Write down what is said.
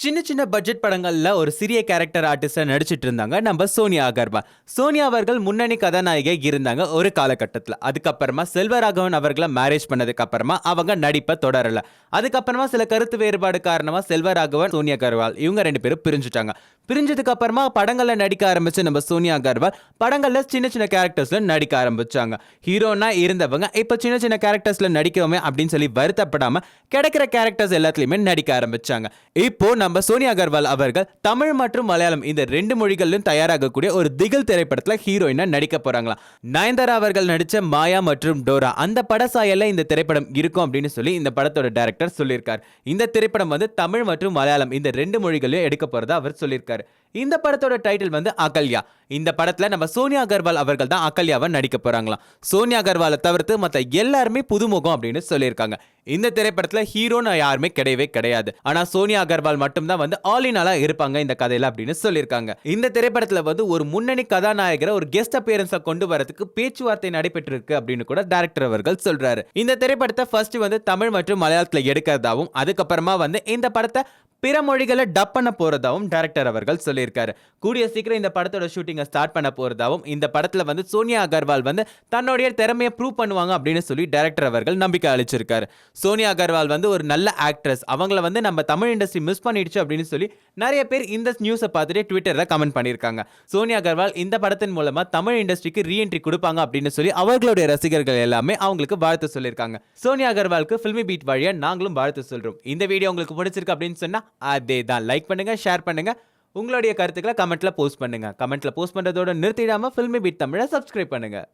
சின்ன சின்ன பட்ஜெட் படங்களில் ஒரு சிறிய கேரக்டர் ஆர்டிஸ்டாக நடிச்சிட்டு இருந்தாங்க. நம்ம சோனியா அகர்வால். சோனியா அவர்கள் முன்னணி கதாநாயகி இருந்தாங்க ஒரு காலகட்டத்தில். அதுக்கப்புறமா செல்வராகவன் அவர்களை மேரேஜ் பண்ணதுக்கு அப்புறமா அவங்க நடிப்பை தொடரலை. அதுக்கப்புறமா சில கருத்து வேறுபாடு காரணமாக செல்வராகவன் சோனியா கர்வால் இவங்க ரெண்டு பேரும் பிரிஞ்சுட்டாங்க. பிரிஞ்சதுக்கு அப்புறமா படங்களில் நடிக்க ஆரம்பிச்சு நம்ம சோனியா கர்வால் படங்களில் சின்ன சின்ன கேரக்டர்ஸ்ல நடிக்க ஆரம்பிச்சாங்க. ஹீரோனா இருந்தவங்க இப்போ சின்ன சின்ன கேரக்டர்ஸ்ல நடிக்கவுமே அப்படின்னு சொல்லி வருத்தப்படாம கிடைக்கிற கேரக்டர்ஸ் எல்லாத்துலயுமே நடிக்க ஆரம்பிச்சாங்க. இப்போ நம்ம சோனியா அகர்வால் அவர்கள் தமிழ் மற்றும் மலையாளம் இந்த ரெண்டு மொழிகளிலும் தயாராகக்கூடிய ஒரு திகில் திரைப்படத்தில் ஹீரோயினா நடிக்க போறாங்களாம் நயன்தாரா அவர்கள் நடிச்ச மாயா மற்றும் டோரா அந்த பட சாயல்ல இந்த திரைப்படம் இருக்கும் அப்படின்னு சொல்லி இந்த படத்தோட டேரக்டர் சொல்லியிருக்கார். இந்த திரைப்படம் வந்து தமிழ் மற்றும் மலையாளம் இந்த ரெண்டு மொழிகளிலும் எடுக்க போறதா அவர் சொல்லியிருக்காரு. இந்த படத்தோட டைட்டில் வந்து அகல்யா. இந்த படத்துல நம்ம சோனியா அகர்வால் அவர்கள் தான் அகல்யாவை நடிக்க போறாங்களாம். சோனியா அகர்வாலை தவிர்த்து மத்த எல்லாருமே புதுமுகம் அப்படின்னு சொல்லியிருக்காங்க. இந்த திரைப்படத்துல ஹீரோன்னு யாருமே கிடையவே கிடையாது. ஆனா சோனியா அகர்வால் மட்டும்தான் வந்து ஆலினாலா இருப்பாங்க இந்த கதையில அப்படின்னு சொல்லியிருக்காங்க. இந்த திரைப்படத்துல வந்து ஒரு முன்னணி கதாநாயகரை ஒரு கெஸ்ட் அப்பியரன்ஸை கொண்டு வரதுக்கு பேச்சுவார்த்தை நடைபெற்று இருக்கு அப்படின்னு கூட டேரக்டர் அவர்கள் சொல்றாரு. இந்த திரைப்படத்தை ஃபர்ஸ்ட் வந்து தமிழ் மற்றும் மலையாளத்துல எடுக்கிறதாவும் அதுக்கப்புறமா வந்து இந்த படத்தை பிற மொழிகளை டப் பண்ண போறதாவும் டேரக்டர் அவர்கள் சொல்லியிருக்காரு. கூடிய சீக்கிரம் இந்த படத்தோட ஷூட்டிங்கை ஸ்டார்ட் பண்ண போறதாவும் இந்த படத்துல வந்து சோனியா அகர்வால் வந்து தன்னுடைய திறமையை ப்ரூவ் பண்ணுவாங்க அப்படின்னு சொல்லி டேரக்டர் அவர்கள் நம்பிக்கை அளிச்சிருக்காரு. சோனியா அகர்வால் வந்து ஒரு நல்ல ஆக்ட்ரஸ் அவங்கள வந்து நம்ம தமிழ் இண்டஸ்ட்ரி மிஸ் பண்ணிடுச்சு அப்படின்னு சொல்லி நிறைய பேர் இந்த நியூஸை பார்த்துட்டு ட்விட்டரில் கமெண்ட் பண்ணியிருக்காங்க. சோனியா அகர்வால் இந்த படத்தின் மூலமாக தமிழ் இண்டஸ்ட்ரிக்கு ரீஎன்ட்ரி கொடுப்பாங்க அப்படின்னு சொல்லி அவர்களுடைய ரசிகர்கள் எல்லாமே அவங்களுக்கு வாழ்த்து சொல்லியிருக்காங்க. சோனியா அகர்வாலுக்கு ஃபில்மி பீட் வழியாக நாங்களும் வாழ்த்து சொல்கிறோம் இந்த வீடியோ உங்களுக்கு பிடிச்சிருக்கு அப்படின்னு சொன்னால் அதே தான். லைக் பண்ணுங்கள் ஷேர் பண்ணுங்கள் உங்களுடைய கருத்துக்களை கமெண்ட்டில் போஸ்ட் பண்ணுங்கள் கமெண்ட்டில் போஸ்ட் பண்ணுறதோட நிறுத்திடாமல் ஃபில்மி பீட் தமிழை சப்ஸ்கிரைப் பண்ணுங்கள்